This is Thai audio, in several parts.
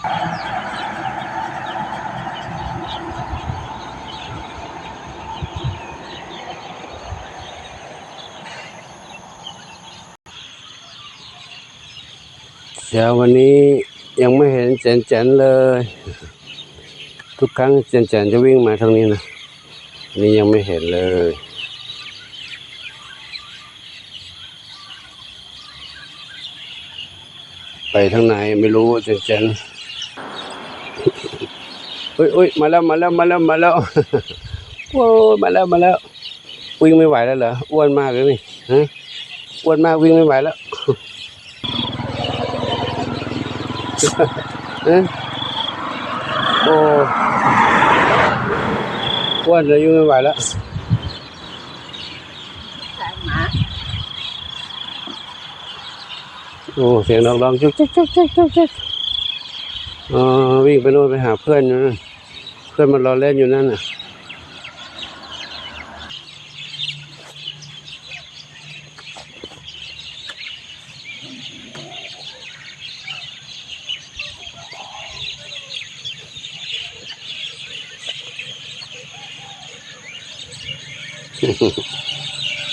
เดี๋ยววันนี้ยังไม่เห็นเจนเจนเลย ทุกครั้งเจนเจนจะวิ่งมาทางนี้นะ นี่ยังไม่เห็นเลยไปทางไหนไม่รู้เจนเจน อุ้ยอุ้ยมาแล้วมาแล้วมาแล้วมาแล้วโอ้มาแล้วมาแล้ว วิ่งไม่ไหวแล้วเหรออ้วนมากเลยนี่ฮะอ้วนมากวิ่งไม่ไหวแล้วเอ๊ะโอ้อ้วนเลยยุ่งไม่ไหวแล้วโอ้เสียงร้องๆจุกจุกจุกจุกจุกจุก ออวิ่งไปโน่นไปหาเพื่อนนั่นเพื่อนมันรอเล่นอยู่นั่นน่ะ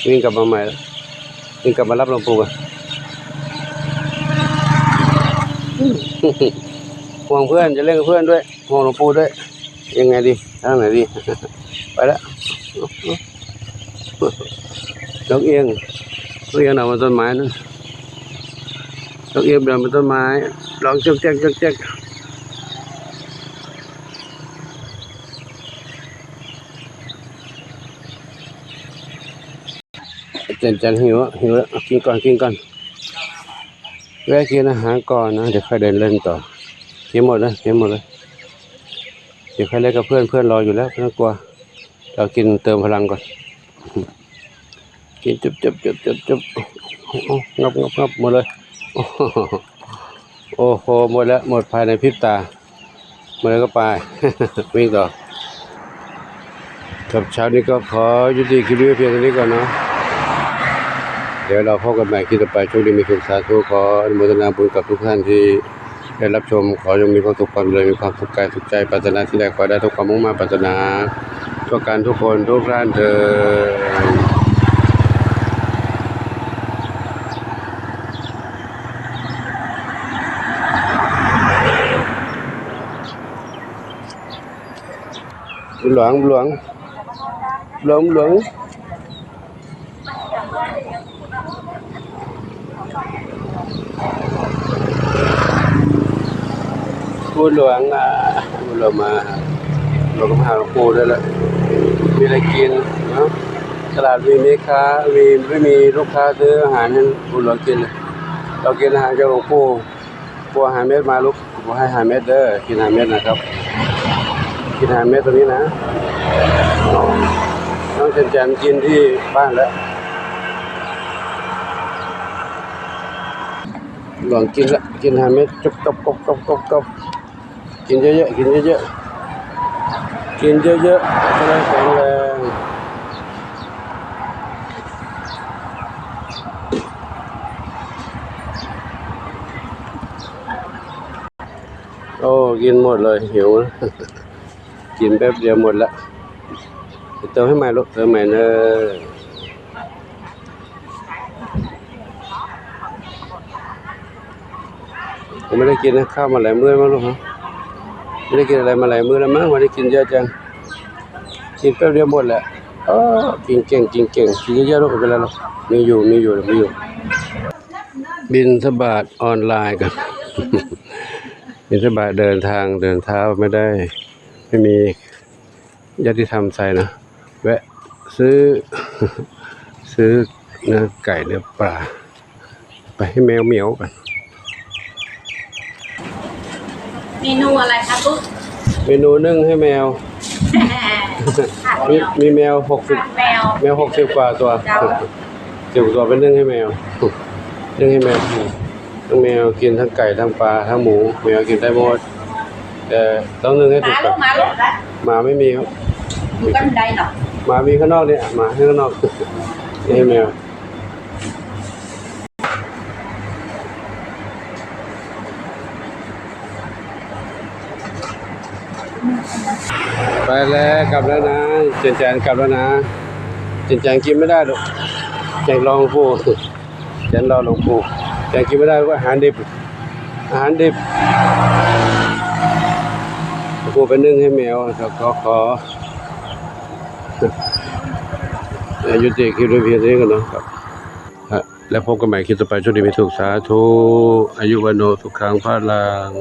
วิ่งกลับมาใหม่แล้ววิ่งกลับมารับหลวงปู่กัน ห่วงเพื่อนจะเล่นกับเพื่อนด้วยห่วงหลวงปู่ด้วย ยังไงดีทางไหนดี ไปแล้วนกเอียงนกเอียงนอนบนต้นไม้นั่นนกเอียงเดินบนต้นไม้ร้องจ๊กแจ๊กจ๊กแจ๊กเจนเจนหิวหิวแล้วกินก่อนกินก่อนแวะกินอาหารก่อนนะเดี๋ยวค่อยเดินเล่นต่อ กินหมดนะกินหมดเลยเดี๋ยวใค่อยเล่นกับเพื่อนเพื่อนรออยู่แล้วไม่ต้องกลัว เรากินเติมพลังก่อน กินจุบจุบจุบจุบจุบงับงับงับหมดเลย โอ้โห้หมดแล้วหมดภายในพริบตาหมดแล้วก็ไปวิ่งต่อครับเช้านี้ก็ขอยุติคลิปนี้ว้เพียงเท่านี้ก่อนเนาะเดี๋ยวเราพบกันใหม่คลิปต่อไปช่วงนี้มีคุณสาธุขออนุโมทนาบุญกับทุกท่านที่ ได้รับชมขอจงมีความสุขความเจริญมีความสุขกายสุขใจปรารถนาที่ใดขอได้ทุกความมุ่งมั่นปรารถนาทุกการทุกคนทุกท่านเถิดบุญหลวงหลวงหลวงหลวง พูดหลวงอะพูลงมาหลวงก็มาหาหลวงปู่ด้วยแหละมีอะไรกินเนาะตลาดมีไหมค้ามีไม่มีลูกค้าซื้ออาหารให้พูดหลวงกินเลยเรากินอาหารจากหลวงปู่ปู่อาหารเม็ดมาลูกปู่ให้อาหารเม็ดเด้อกินอาหารเม็ดนะครับ กินอาหารเม็ดตรงนี้นะน้องเจนจันกินที่บ้านแล้วหลวงกินละกินอาหารเม็ดจุกกบกบกบกบกบ กินเยอะๆ กินเยอะๆ กินเยอะๆจะได้แข็งแรงโอ้กินหมดเลยหิวกินแป๊บเดียวหมดละเติมให้ใหม่ลูกเติมใหม่เนอะผมไม่ได้กินนะข้าวมาหลายมื้อมั้งลูกฮะ ไม่ได้กินอะไรมาหลายมื้อแล้วมั้งวันนี้กินเยอะจังกินแป๊บเดียวหมดแหละเออกินเก่งกินเก่งกินเยอะๆลูกไม่เป็นไรหรอกมีอยู่มีอยู่มีอยู่ บินสบาทออนไลน์กันบินสบาทเดินทางเดินเท้าไม่ได้ ไม่มีญาติธรรมใส่นะแวะซื้อ ซื้อเนื้อไก่เนื้อปลา ไปให้แมวเหมียวกัน เมนูอะไรครับลูกเมนูนึ่งให้แมวผัดแมมีวมีแมวหกสิบผัดแมวแมวหกสิบกว่าตัวเจ้าสิบตัวเป็นนึ่งให้แมว นึ่งให้แมวกินทั้งแมวกินทั้งไก่ทั้งปลาทั้งหมู แมวกินได้หมดแต่ต้องนึ่งให้ถูมากก่ลูอนกมาลูกนะหมาไม่มีครับ อยู่กันใดหนอหมามีข้างนอกเนี่ยหมาให้ข้างนอกนี่ให้แมว ไปแล้วกลับแล้วนะเจนแจนกลับแล้วนะเจนแจนกินไม่ได้หรอกแจนรอลงปู่เจนรอหลวงปู่แจนกินไม่ได้เพราะอาหารดิบ อาหารดิบกูไปนึ่งให้แมวขอขออายุติคลิปด้วยเพียงเท่านี้กันเนาะครับแล้วพบกันใหม่คลิปต่อไปช่วงนี้มีสุขสาธุอายุวันโนสุขังพระลัง